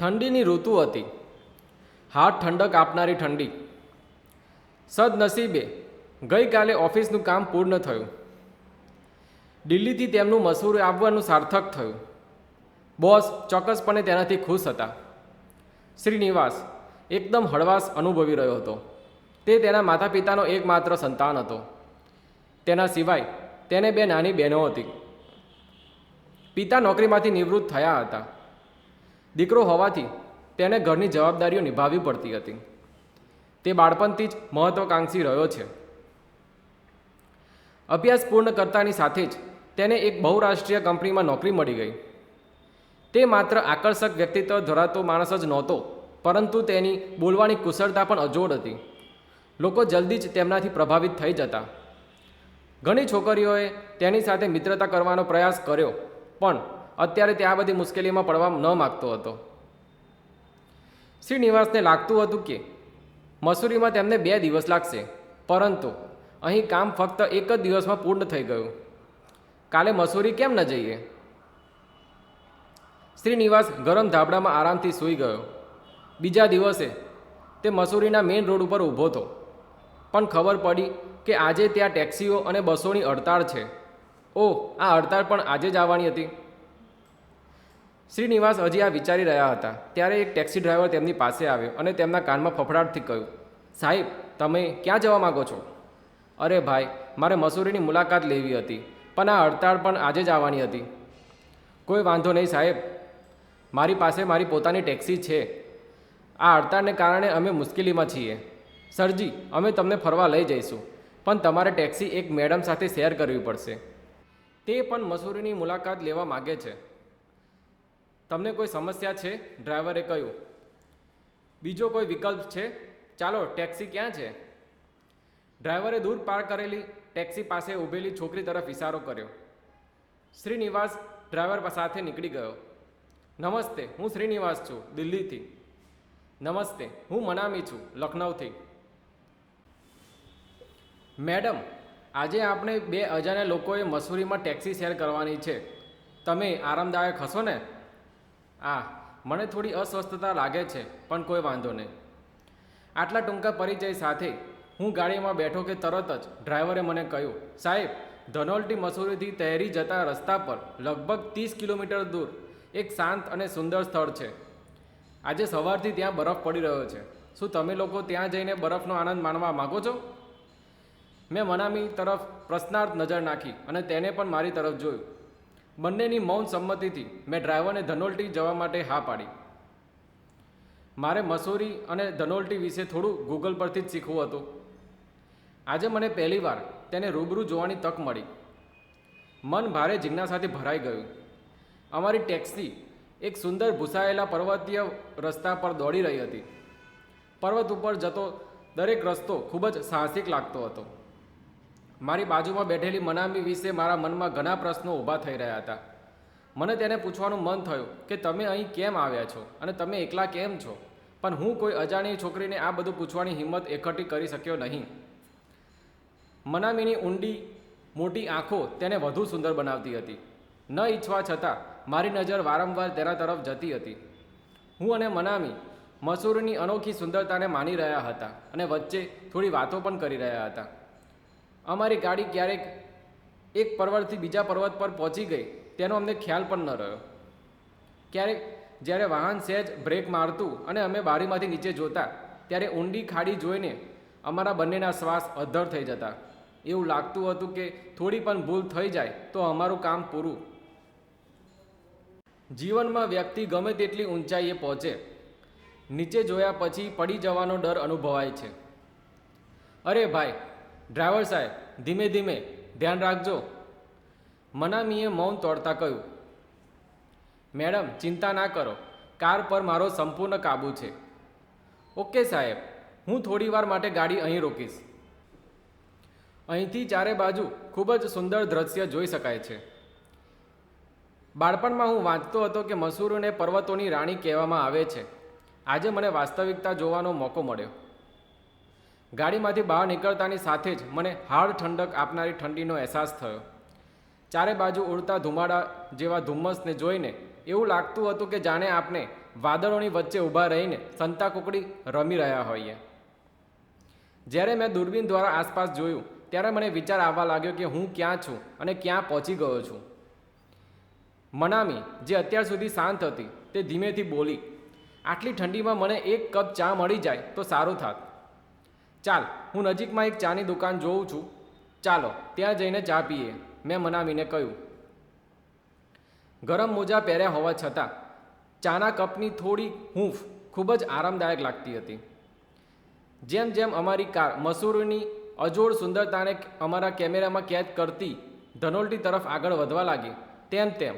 ઠંડીની ઋતુ હતી. હાથ ઠંડક આપનારી ઠંડી. સદનસીબે ગઈકાલે ઓફિસનું કામ પૂર્ણ થયું. દિલ્હીથી તેમનું મસૂર આવવાનું સાર્થક થયું. બોસ ચોક્કસપણે તેનાથી ખુશ હતા. શ્રીનિવાસ એકદમ હળવાશ અનુભવી રહ્યો હતો. તે તેના માતા પિતાનો એકમાત્ર સંતાન હતો. તેના સિવાય તેને બે નાની બહેનો હતી. પિતા નોકરીમાંથી નિવૃત્ત થયા હતા. દીકરો હોવાથી તેને ઘરની જવાબદારીઓ નિભાવવી પડતી હતી. તે બાળપણથી જ મહત્વકાંક્ષી રહ્યો છે. અભ્યાસ પૂર્ણ કરતાની સાથે જ તેને એક બહુરાષ્ટ્રીય કંપનીમાં નોકરી મળી ગઈ. તે માત્ર આકર્ષક વ્યક્તિત્વ ધરાવતો માણસ જ નહોતો, પરંતુ તેની બોલવાની કુશળતા પણ અજોડ હતી. લોકો જલ્દી જ તેમનાથી પ્રભાવિત થઈ જતા. ઘણી છોકરીઓએ તેની સાથે મિત્રતા કરવાનો પ્રયાસ કર્યો, પણ અત્યારે તે આ બધી મુશ્કેલીમાં પડવા ન માગતો હતો. શ્રીનિવાસને લાગતું હતું કે મસૂરીમાં તેમને બે દિવસ લાગશે, પરંતુ અહીં કામ ફક્ત એક જ દિવસમાં પૂર્ણ થઈ ગયું. કાલે મસૂરી કેમ ન જઈએ? શ્રીનિવાસ ગરમ ધાબડામાં આરામથી સૂઈ ગયો. બીજા દિવસે તે મસૂરીના મેઇન રોડ ઉપર ઊભો હતો. પણ ખબર પડી કે આજે ત્યાં ટેક્સીઓ અને બસોની હડતાળ છે. ઓહ, આ હડતાળ પણ આજે જ આવવાની હતી. શ્રીનિવાસ હજી આ વિચારી રહ્યા હતા. ત્યારે એક ટેક્સી ડ્રાઈવર તેમની પાસે આવ્યો અને તેમના કાનમાં ફફડાટથી કહ્યું, સાહેબ, તમે ક્યાં જવા માગો છો? અરે ભાઈ, મારે મસૂરીની મુલાકાત લેવી હતી, પણ આ હડતાળ પણ આજે જ આવવાની હતી. કોઈ વાંધો નહીં સાહેબ, મારી પાસે મારી પોતાની ટેક્સી છે. આ હડતાળને કારણે અમે મુશ્કેલીમાં છીએ. સરજી, અમે તમને ફરવા લઈ જઈશું, પણ તમારે ટેક્સી એક મેડમ સાથે શેર કરવી પડશે. તે પણ મસૂરીની મુલાકાત લેવા માગે છે. તમને કોઈ સમસ્યા છે? ડ્રાઈવરે કહ્યું. બીજો કોઈ વિકલ્પ છે? ચાલો, ટેક્સી ક્યાં છે? ડ્રાઈવરે દૂર પાર કરેલી ટેક્સી પાસે ઊભેલી છોકરી તરફ ઇશારો કર્યો. શ્રીનિવાસ ડ્રાઈવર સાથે નીકળી ગયો. નમસ્તે, હું શ્રીનિવાસ છું, દિલ્હીથી. નમસ્તે, હું મનામી છું, લખનૌથી. મેડમ, આજે આપણે બે અજાણ્યા લોકોએ મસૂરીમાં ટેક્સી શેર કરવાની છે. તમે આરામદાયક હશો ને? આ મને થોડી અસ્વસ્થતા લાગે છે, પણ કોઈ વાંધો નહીં. આટલા ટૂંકા પરિચય સાથે હું ગાડીમાં બેઠો કે તરત જ ડ્રાઈવરે મને કહ્યું, સાહેબ, ધનોલ્ટી મસૂરીથી તહેરી જતા રસ્તા પર લગભગ ત્રીસ કિલોમીટર દૂર એક શાંત અને સુંદર સ્થળ છે. આજે સવારથી ત્યાં બરફ પડી રહ્યો છે. શું તમે લોકો ત્યાં જઈને બરફનો આનંદ માણવા માગો છો? મેં મનામી તરફ પ્રશ્નાર્થ નજર નાખી અને તેને પણ મારી તરફ જોયું. બંનેની મૌન સંમતિથી મેં ડ્રાઈવરને ધનોલ્ટી જવા માટે હા પાડી. મારે મસૂરી અને ધનોલ્ટી વિશે થોડું ગૂગલ પરથી જ શીખવું હતું. આજે મને પહેલીવાર તેને રૂબરૂ જોવાની તક મળી. મન ભારે જિજ્ઞાસાથી ભરાઈ ગયું. અમારી ટેક્સી એક સુંદર ભૂસાયેલા પર્વતીય રસ્તા પર દોડી રહી હતી. પર્વત ઉપર જતો દરેક રસ્તો ખૂબ જ સાહસિક લાગતો હતો. મારી બાજુમાં બેઠેલી મનામી વિશે મારા મનમાં ઘણા પ્રશ્નો ઊભા થઈ રહ્યા હતા. મને તેને પૂછવાનું મન થયું કે તમે અહીં કેમ આવ્યા છો અને તમે એકલા કેમ છો? પણ હું કોઈ અજાણી છોકરીને આ બધું પૂછવાની હિંમત એકઠી કરી શક્યો નહીં. મનામીની ઊંડી, મોટી આંખો તેને વધુ સુંદર બનાવતી હતી. ન ઈચ્છવા છતાં મારી નજર વારંવાર તેના તરફ જતી હતી. હું અને મનામી મસૂરની અનોખી સુંદરતાને માની રહ્યા હતા અને વચ્ચે થોડી વાતો પણ કરી રહ્યા હતા. અમારી ગાડી ક્યારેક એક પર્વતથી બીજા પર્વત પર પહોંચી ગઈ, તેનો અમને ખ્યાલ પણ ન રહ્યો. ક્યારેક જ્યારે વાહન સહેજ બ્રેક મારતું અને અમે બારીમાંથી નીચે જોતા, ત્યારે ઊંડી ખાડી જોઈને અમારા બંનેના શ્વાસ અધ્ધર થઈ જતા. એવું લાગતું હતું કે થોડી પણ ભૂલ થઈ જાય તો અમારું કામ પૂરું. જીવનમાં વ્યક્તિ ગમે તેટલી ઊંચાઈએ પહોંચે, નીચે જોયા પછી પડી જવાનો ડર અનુભવાય છે. અરે ભાઈ ડ્રાઈવર સાહેબ, ધીમે ધીમે, ધ્યાન રાખજો. મનામીએ મૌન તોડતા કહ્યું, મેડમ, ચિંતા ના કરો. કાર પર મારો સંપૂર્ણ કાબુ છે. ઓકે સાહેબ, હું થોડી વાર માટે ગાડી અહીં રોકીશ. અહીંથી ચારે બાજુ ખૂબ જ સુંદર દ્રશ્ય જોઈ શકાય છે. બાળપણમાં હું વાંચતો હતો કે મસૂરોને પર્વતોની રાણી કહેવામાં આવે છે. આજે મને વાસ્તવિકતા જોવાનો મોકો મળ્યો. ગાડીમાંથી બહાર નીકળતાની સાથે જ મને હાડ ઠંડક આપનારી ઠંડીનો અહેસાસ થયો. ચારે બાજુ ઉડતા ધુમાડા જેવા ધુમ્મસને જોઈને એવું લાગતું હતું કે જાણે આપણે વાદળોની વચ્ચે ઊભા રહીને સંતાકુકડી રમી રહ્યા હોઈએ. જ્યારે મેં દૂરબીન દ્વારા આસપાસ જોયું, ત્યારે મને વિચાર આવવા લાગ્યો કે હું ક્યાં છું અને ક્યાં પહોંચી ગયો છું. મનામી, જે અત્યાર સુધી શાંત હતી, તે ધીમેથી બોલી, આટલી ઠંડીમાં મને એક કપ ચા મળી જાય તો સારું થાત. ચાલ, હું નજીકમાં એક ચાની દુકાન જોઉં છું. ચાલો, ત્યાં જઈને ચા પીએ. મેં મનાવીને કહ્યું. ગરમ મોજા પહેર્યા હોવા છતાં, ચાના કપની થોડી હૂંફ ખૂબ જ આરામદાયક લાગતી હતી. જેમ જેમ અમારી કાર, મસૂરની અજોડ સુંદરતાને અમારા કેમેરામાં કેદ કરતી ધનોલ્ટી તરફ આગળ વધવા લાગી, તેમ તેમ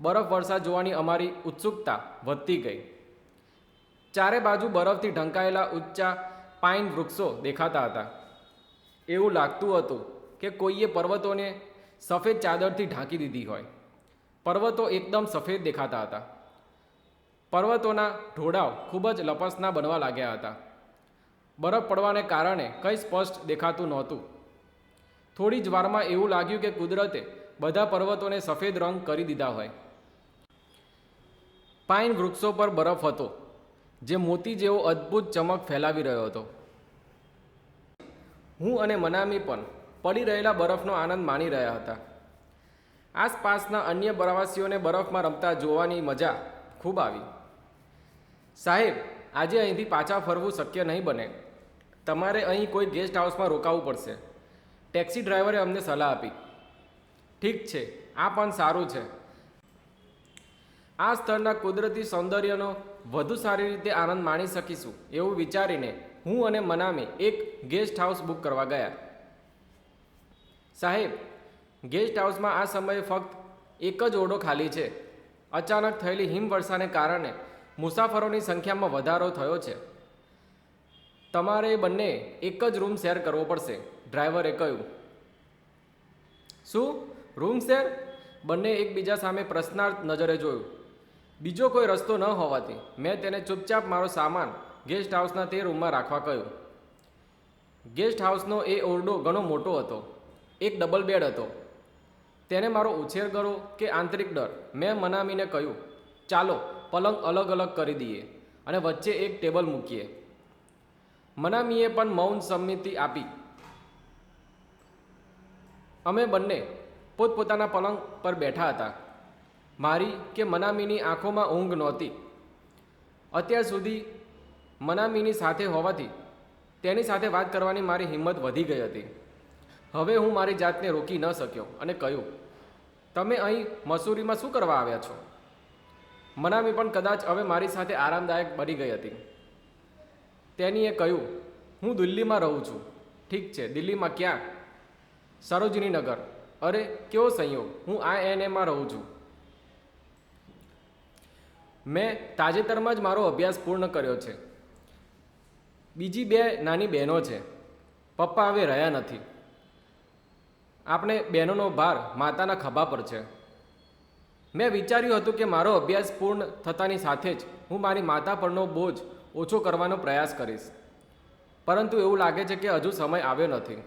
બરફ વર્ષા જોવાની અમારી ઉત્સુકતા વધતી ગઈ. ચારે બાજુ બરફથી ઢંકાયેલા ઊંચા પાઇન વૃક્ષો દેખાતા હતા. એવું લાગતું હતું કે કોઈએ પર્વતોને સફેદ ચાદરથી ઢાંકી દીધી હોય. પર્વતો એકદમ સફેદ દેખાતા હતા. પર્વતોના ઢોળાવ ખૂબ જ લપસના બનવા લાગ્યા હતા. બરફ પડવાને કારણે કંઈ સ્પષ્ટ દેખાતું નહોતું. થોડી જ વારમાં એવું લાગ્યું કે કુદરતે બધા પર્વતોને સફેદ રંગ કરી દીધા હોય. પાઇન વૃક્ષો પર બરફ હતો. જે મોતી જેવો અદ્ભુત ચમક ફેલાવી રહ્યો હતો. હું અને મનામી પણ પડી રહેલા બરફનો આનંદ માણી રહ્યા હતા. આસપાસના અન્ય પ્રવાસીઓને બરફમાં રમતા જોવાની મજા ખૂબ આવી. સાહેબ, આજે અહીંથી પાછા ફરવું શક્ય નહીં બને. તમારે અહીં કોઈ ગેસ્ટ હાઉસમાં રોકાવું પડશે. ટેક્સી ડ્રાઈવરે અમને સલાહ આપી. ઠીક છે, આ પણ સારું છે. આ સ્થળના કુદરતી સૌંદર્યનો વધુ સારી રીતે આનંદ માણી શકીશું એવું વિચારીને હું અને મનામે એક ગેસ્ટ હાઉસ બુક કરવા ગયા. સાહેબ ગેસ્ટ હાઉસમાં આ સમયે ફક્ત એક જ ઓરડો ખાલી છે. અચાનક થયેલી હિમવર્ષાને કારણે મુસાફરોની સંખ્યામાં વધારો થયો છે. તમારે બંને એક જ રૂમ શેર કરવો પડશે, ડ્રાઈવરે કહ્યું. શું? રૂમ શેર બંને એકબીજા સામે પ્રશ્નાર્થ નજરે જોયું. બીજો કોઈ રસ્તો ન હોવાથી મેં તેને ચૂપચાપ મારો સામાન ગેસ્ટ હાઉસના તે રૂમમાં રાખવા કહ્યું. ગેસ્ટ હાઉસનો એ ઓરડો ઘણો મોટો હતો. એક ડબલ બેડ હતો. તેને મારો ઉછેર કરો કે આંતરિક ડર મેં મનામીને કહ્યું, ચાલો, પલંગ અલગ અલગ કરી દઈએ અને વચ્ચે એક ટેબલ મૂકીએ. મનામીએ પણ મૌન સંમતિ આપી. અમે બંને પોતપોતાના પલંગ પર બેઠા હતા. મારી કે મનામીની આંખોમાં ઊંઘ નહોતી. અત્યાર સુધી મનામીની સાથે હોવાથી તેની સાથે વાત કરવાની મારી હિંમત વધી ગઈ હતી. હવે હું મારી જાતને રોકી ન શક્યો અને કહ્યું, તમે અહીં મસૂરીમાં શું કરવા આવ્યા છો? મનામી પણ કદાચ હવે મારી સાથે આરામદાયક બની ગઈ હતી. તેનીએ કહ્યું, હું દિલ્હીમાં રહું છું. ઠીક છે, દિલ્હીમાં ક્યાં? સરોજની નગર અરે, કેવો સંયોગ. હું આ એન એમાં રહું છું. મેં તાજેતરમાં જ મારો અભ્યાસ પૂર્ણ કર્યો છે. બીજી બે નાની બહેનો છે. પપ્પા હવે રહ્યા નથી. આપણે બહેનોનો ભાર માતાના ખભા પર છે. મેં વિચાર્યું હતું કે મારો અભ્યાસ પૂર્ણ થતાની સાથે જ હું મારી માતા પરનો બોજ ઓછો કરવાનો પ્રયાસ કરીશ. પરંતુ એવું લાગે છે કે હજુ સમય આવ્યો નથી.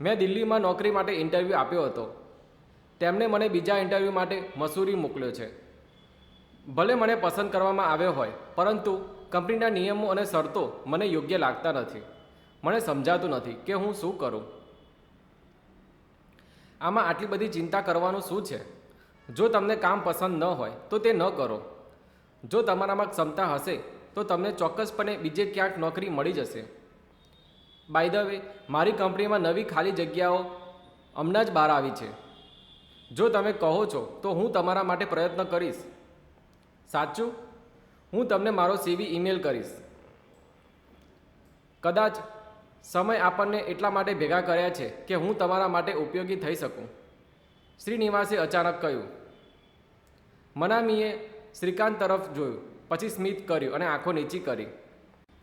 મેં દિલ્હીમાં નોકરી માટે ઇન્ટરવ્યૂ આપ્યો હતો. તેમણે મને બીજા ઇન્ટરવ્યૂ માટે મસૂરી મોકલ્યો છે. ભલે મને પસંદ કરવામાં આવ્યો હોય, પરંતુ કંપનીના નિયમો અને શરતો મને યોગ્ય લાગતા નથી. મને સમજાતું નથી કે હું શું કરું. આમાં આટલી બધી ચિંતા કરવાનું શું છે? જો તમને કામ પસંદ ન હોય, તો તે ન કરો. જો તમારામાં ક્ષમતા હશે, તો તમને ચોક્કસપણે બીજે ક્યાંક નોકરી મળી જશે. બાય ધ વે, મારી કંપનીમાં નવી ખાલી જગ્યાઓ હમણાં જ બહાર આવી છે. જો તમે કહો છો, તો હું તમારા માટે પ્રયત્ન કરીશ. સાચું? હું તમને મારો સીવી ઈમેલ કરીશ. કદાચ સમય આપણને એટલા માટે ભેગા કર્યા છે કે હું તમારા માટે ઉપયોગી થઈ શકું. શ્રીનિવાસે અચાનક કહ્યું. મનામીએ શ્રીકાંત તરફ જોયું, પછી સ્મિત કર્યું અને આંખો નીચી કરી.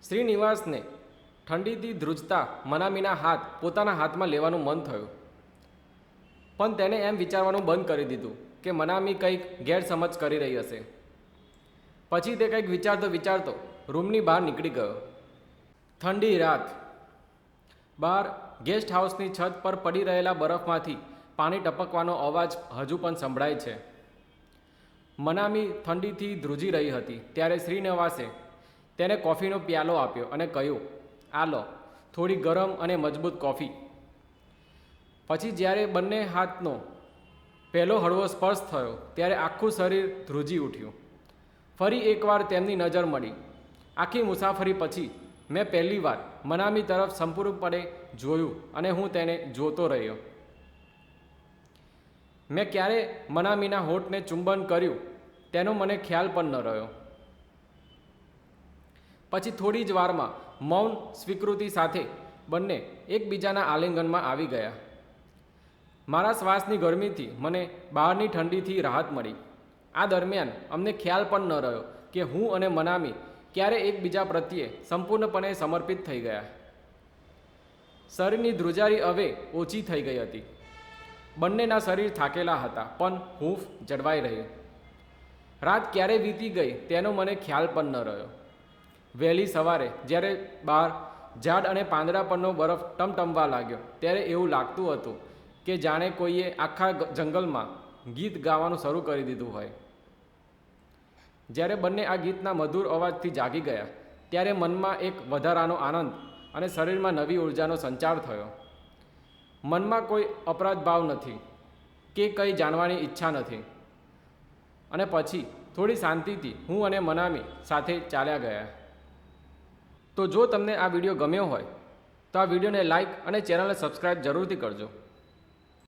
શ્રીનિવાસને ઠંડીથી ધ્રુજતા મનામીના હાથ પોતાના હાથમાં લેવાનું મન થયું. પણ તેને એમ વિચારવાનું બંધ કરી દીધું કે મનામી કંઈક ગેરસમજ કરી રહી હશે. પછી તે કંઈક વિચારતો વિચારતો રૂમની બહાર નીકળી ગયો. ઠંડી રાત. બહાર ગેસ્ટ હાઉસની છત પર પડી રહેલા બરફમાંથી પાણી ટપકવાનો અવાજ હજુ પણ સંભળાય છે. મનામી ઠંડીથી ધ્રુજી રહી હતી, ત્યારે શ્રીનિવાસે તેને કોફીનો પ્યાલો આપ્યો અને કહ્યું, આ લો, થોડી ગરમ અને મજબૂત કોફી. પછી જ્યારે બંને હાથનો પહેલો હળવો સ્પર્શ થયો, ત્યારે આખું શરીર ધ્રુજી ઉઠ્યું. ફરી એકવાર તેમની નજર મળી. આખી મુસાફરી પછી મેં પહેલીવાર મનામી તરફ સંપૂર્ણપણે જોયું અને હું તેને જોતો રહ્યો. મેં ક્યારે મનામીના હોઠને ચુંબન કર્યું તેનો મને ખ્યાલ પણ ન રહ્યો. પછી થોડી જ વારમાં મૌન સ્વીકૃતિ સાથે બંને એકબીજાના આલિંગનમાં આવી ગયા. મારા શ્વાસની ગરમીથી મને બહારની ઠંડીથી રાહત મળી. આ દરમિયાન અમને ખ્યાલ પણ ન રહ્યો કે હું અને મનામી ક્યારે એકબીજા પ્રત્યે સંપૂર્ણપણે સમર્પિત થઈ ગયા. શરીરની ધ્રુજારી હવે ઓછી થઈ ગઈ હતી. બંનેના શરીર થાકેલા હતા, પણ હૂંફ જળવાઈ રહી. રાત ક્યારે વીતી ગઈ તેનો મને ખ્યાલ પણ ન રહ્યો. વહેલી સવારે જ્યારે બહાર ઝાડ અને પાંદડા પરનો બરફ ટમટમવા લાગ્યો, ત્યારે એવું લાગતું હતું કે જાણે કોઈએ આખા જંગલમાં ગીત ગાવાનું શરૂ કરી દીધું હોય. જ્યારે બંને આ ગીતના મધુર અવાજથી જાગી ગયા, ત્યારે મનમાં એક વધારાનો આનંદ અને શરીરમાં નવી ઉર્જાનો સંચાર થયો. મનમાં કોઈ અપરાધ ભાવ નથી કે કંઈ જાણવાની ઈચ્છા નથી. અને પછી થોડી શાંતિથી હું અને મનામી સાથે ચાલ્યા ગયા. તો જો તમને આ વીડિયો ગમ્યો હોય, તો આ વિડીયોને લાઇક અને ચેનલને સબસ્ક્રાઈબ જરૂરથી કરજો.